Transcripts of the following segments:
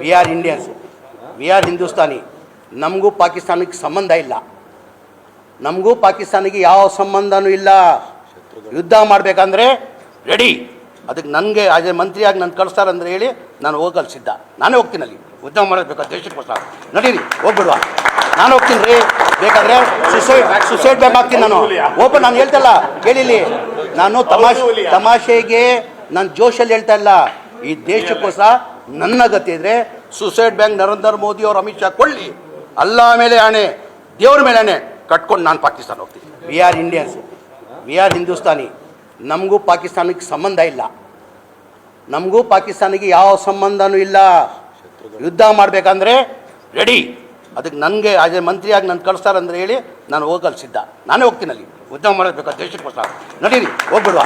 We are Indians we are Hindustani ನಮಗೂ ಪಾಕಿಸ್ತಾನಕ್ಕೆ ಸಂಬಂಧ ಇಲ್ಲ. ನಮಗೂ ಪಾಕಿಸ್ತಾನಿಗೆ ಯಾವ ಸಂಬಂಧನೂ ಇಲ್ಲ. ಯುದ್ಧ ಮಾಡಬೇಕಂದ್ರೆ ರೆಡಿ ಅದಕ್ಕೆ ನನಗೆ ಎ ಮಂತ್ರಿಯಾಗಿ ಕಳಿಸ್ತಾರೆ ಅಂದರೆ ಹೇಳಿ ನಾನು ಹೋಗಲು ಸಿದ್ಧ. ನಾನೇ ಹೋಗ್ತೀನಿ ಅಲ್ಲಿ. ಯುದ್ಧ ಮಾಡಬೇಕು ದೇಶಕ್ಕೋಸ್ಕರ ನಡೀರಿ ಹೋಗ್ಬಿಡುವ. ನಾನು ಹೋಗ್ತೀನಿ ರೀ. ಬೇಕಾದ್ರೆ ಸುಸೈಡ್ ಸುಸೈಡ್ ಬೇಕಾಗ್ತೀನಿ ಹಾಕ್ತೀನಿ ನಾನು. ಓಪನ್ ನಾನು ಹೇಳ್ತಲ್ಲ ಕೇಳಿಲಿ ನಾನು ತಮಾಷೆ ತಮಾಷೆಗೆ ನಾನು ಜೋಶಲ್ಲಿ ಹೇಳ್ತಾ ಇಲ್ಲ. ಈ ದೇಶಕ್ಕೋಸ್ಕರ ನನ್ನ ಗತಿ ಇದ್ರೆ ಸುಸೈಡ್ ಬ್ಯಾಂಕ್ ನರೇಂದ್ರ ಮೋದಿ ಅವರು ಅಮಿತ್ ಶಾ ಕೊಳ್ಳಿ. ಅಲ್ಲ ಮೇಲೆ ಆಣೆ, ದೇವ್ರ ಮೇಲೆ ಆಣೆ ಕಟ್ಕೊಂಡು ನಾನು ಪಾಕಿಸ್ತಾನ ಹೋಗ್ತೀನಿ. We are Indians we are Hindustani ನಮಗೂ ಪಾಕಿಸ್ತಾನಕ್ಕೆ ಸಂಬಂಧ ಇಲ್ಲ. ನಮಗೂ ಪಾಕಿಸ್ತಾನಿಗೆ ಯಾವ ಸಂಬಂಧನೂ ಇಲ್ಲ. ಯುದ್ಧ ಮಾಡಬೇಕಂದ್ರೆ ರೆಡಿ ಅದಕ್ಕೆ ನನಗೆ ಎ ಮಂತ್ರಿಯಾಗಿ ನಾನು ಅಂದರೆ ಹೇಳಿ ನಾನು ಹೋಗಲು ಸಿದ್ಧ. ನಾನೇ ಹೋಗ್ತೀನಿ ಅಲ್ಲಿ. ಯುದ್ಧ ಮಾಡಬೇಕು ದೇಶಕ್ಕೋಸ್ಕರ. ನಡೀರಿ, ಹೋಗ್ಬಿಡುವ.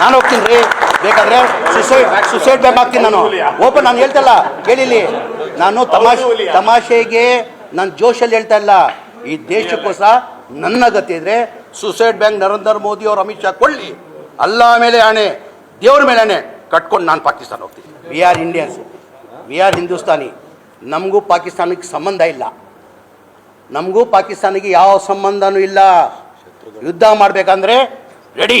ನಾನು ಹೋಗ್ತೀನಿ ರೀ. ಬೇಕಾದ್ರೆ ಸುಸೈಡ್ ಸುಸೈಡ್ ಬ್ಯಾಗ್ ಹಾಕ್ತೀನಿ ನಾನು. ಓಪನ್ ನಾನು ಹೇಳ್ತಲ್ಲ ಕೇಳಿಲಿ. ನಾನು ತಮಾಷೆ ತಮಾಷೆಗೆ ನಾನು ಜೋಶಲ್ಲಿ ಹೇಳ್ತಾ ಇಲ್ಲ. ಈ ದೇಶಕ್ಕೋಸ್ಕರ ನನ್ನ ಗತಿ ಇದ್ರೆ ಸುಸೈಡ್ ಬ್ಯಾಂಕ್ ನರೇಂದ್ರ ಮೋದಿ ಅವರು ಅಮಿತ್ ಶಾ ಕೊಳ್ಳಿ ಅಲ್ಲ ಮೇಲೆ ಆಣೆ ದೇವ್ರ ಮೇಲೆ ಆಣೆ ಕಟ್ಕೊಂಡು ನಾನು ಪಾಕಿಸ್ತಾನ ಹೋಗ್ತೀನಿ. We are Indians we are Hindustani ನಮಗೂ ಪಾಕಿಸ್ತಾನಕ್ಕೆ ಸಂಬಂಧ ಇಲ್ಲ. ನಮಗೂ ಪಾಕಿಸ್ತಾನಿಗೆ ಯಾವ ಸಂಬಂಧನೂ ಇಲ್ಲ. ಯುದ್ಧ ಮಾಡಬೇಕಂದ್ರೆ ರೆಡಿ